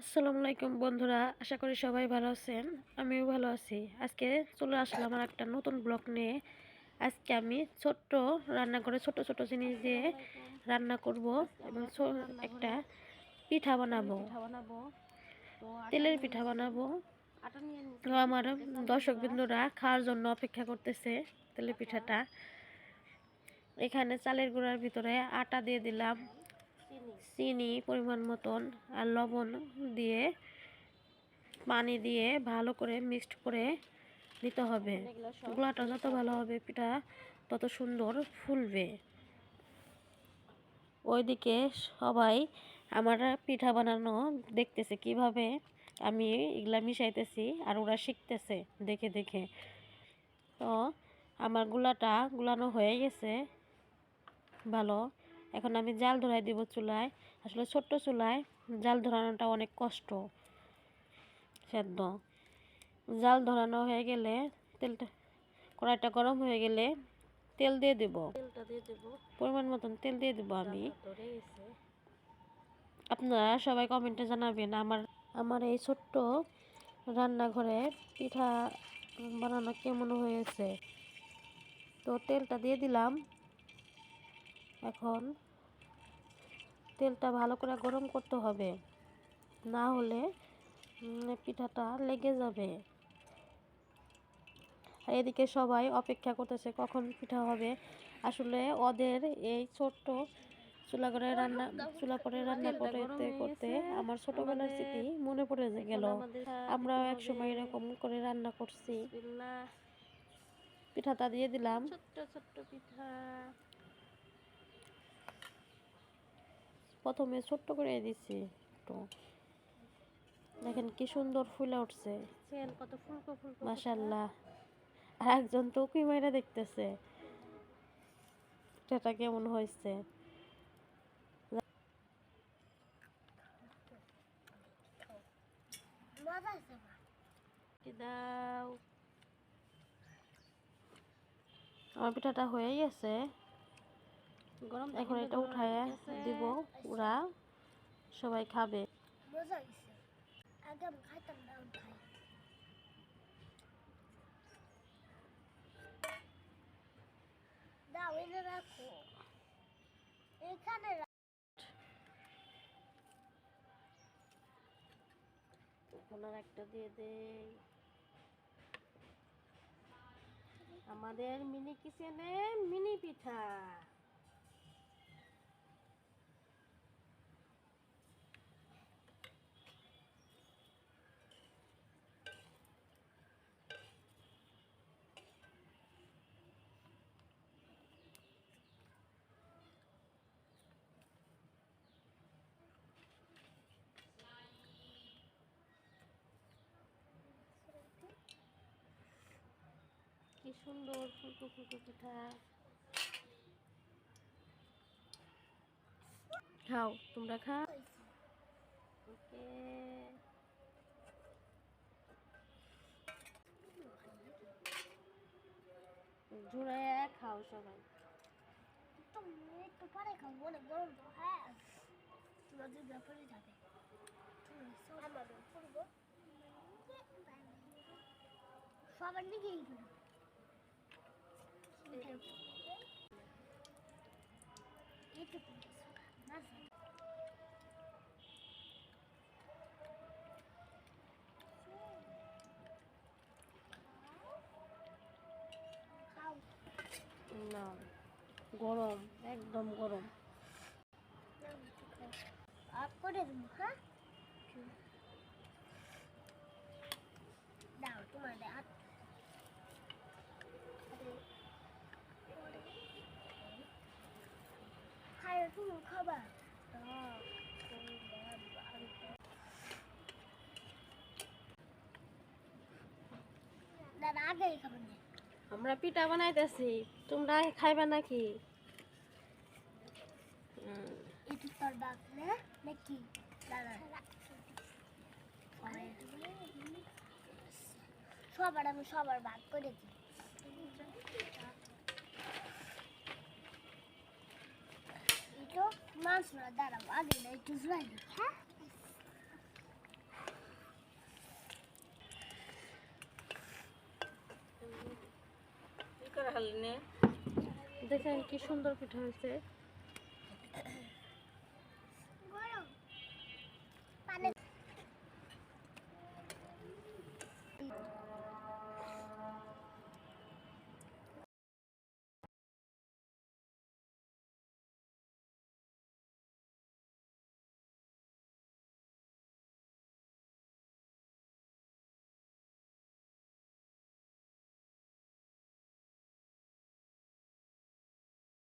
আসসালামু আলাইকুম বন্ধুরা, আশা করি সবাই ভালো আছেন। আমিও ভালো আছি। আজকে চলে আসলাম আমার একটা নতুন ব্লগ নিয়ে। আজকে আমি ছোট্ট রান্না করে ছোট ছোট জিনিস দিয়ে রান্না করব এবং একটা পিঠা বানাবো। তেলের পিঠা বানাবো। আমার দর্শক বিন্দুরা খাওয়ার জন্য অপেক্ষা করতেছে তেলের পিঠাটা। এখানে চালের গুঁড়ার ভিতরে আটা দিয়ে দিলাম। চিনি। পরিমাণ মতন আর লবণ দিয়ে পানি দিয়ে ভালো করে মিক্সড করে নিতে হবে। গোলাটা যত ভালো হবে পিঠা তত সুন্দর ফুলবে। ওইদিকে সবাই আমার পিঠা বানানো দেখতেছে কীভাবে আমি এগুলা মিশাইতেছি আর ওরা শিখতেছে দেখে দেখে। তো আমার গুলাটা গুলানো হয়ে গেছে। ভালো। এখন আমি জাল ধরাই দিব চুলায়। আসলে ছোট্ট চুলায় জাল ধরানোটা অনেক কষ্ট সেদ্ধ। জাল ধরানো হয়ে গেলে তেলটা কড়াইটা গরম হয়ে গেলে তেল দিয়ে দেব। পরিমাণ মতন তেল দিয়ে দেবো আমি। আপনারা সবাই কমেন্টে জানাবেন আমার আমার এই ছোট্ট রান্নাঘরে পিঠা বানানো কেমন হয়েছে। তো তেলটা দিয়ে দিলাম। এখন তেলটা ভালো করে গরম করতে হবে। না হলে পিঠাটা লেগে যাবে। আর এদিকে সবাই অপেক্ষা করতেছে কখন পিঠা হবে। আসলে ওদের এই ছোট্ট চুলা করে রান্না চুলা করে রান্না করতে করতে আমার ছোটবেলার স্মৃতি মনে পড়ে গেল। আমরাও এক সময় এরকম করে রান্না করছি। পিঠাটা দিয়ে দিলাম। ছোট্ট ছোট্ট পিঠা। প্রথমে ছোট্ট করে দিছি একটু। দেখেন কি সুন্দর ফুলে উঠছে। ফুলকো আর একজন তো উকি মাইরা দেখতেছে। এটা কেমন হয়েছে? দাও। আমার পিঠাটা হয়ে গেছে। গরম এখন এটা উঠায়। দিব ওরা সবাই খাবে। এখন। একটা দিয়ে দেই। আমাদের মিনি কিচেনে মিনি পিঠা। কি সুন্দর ফুলকো ফুলকো পিঠা খাও, তোমরা খাও। ওকে। ঝুড়াইয়া খাও সবাই। একটু যাবে সবার না গরম একদম গরম। অফ করে দেবো হ্যাঁ দাও তোমার হাত আমরা পিঠা বানাইতেছি। তোমরা খাইবা নাকি? সবার আমি সবার ভাগ করে দিই। একটু মাছ না দাঁড়াবো আগে না একটু হ্যাঁ দেখেন কি সুন্দর পিঠা হয়েছে।